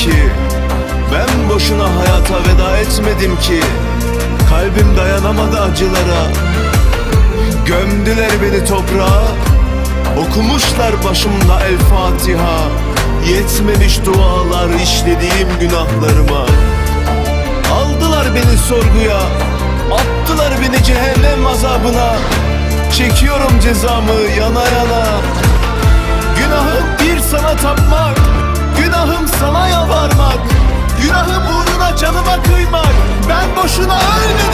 ki. Ben boşuna hayata veda etmedim ki. Kalbim dayanamadı acılara. Gömdüler beni toprağa. Okumuşlar başımda El Fatiha. Yetmemiş dualar işlediğim günahlarıma. Aldılar beni sorguya. Attılar beni cehennem azabına. Çekiyorum cezamı yana yana boşuna ki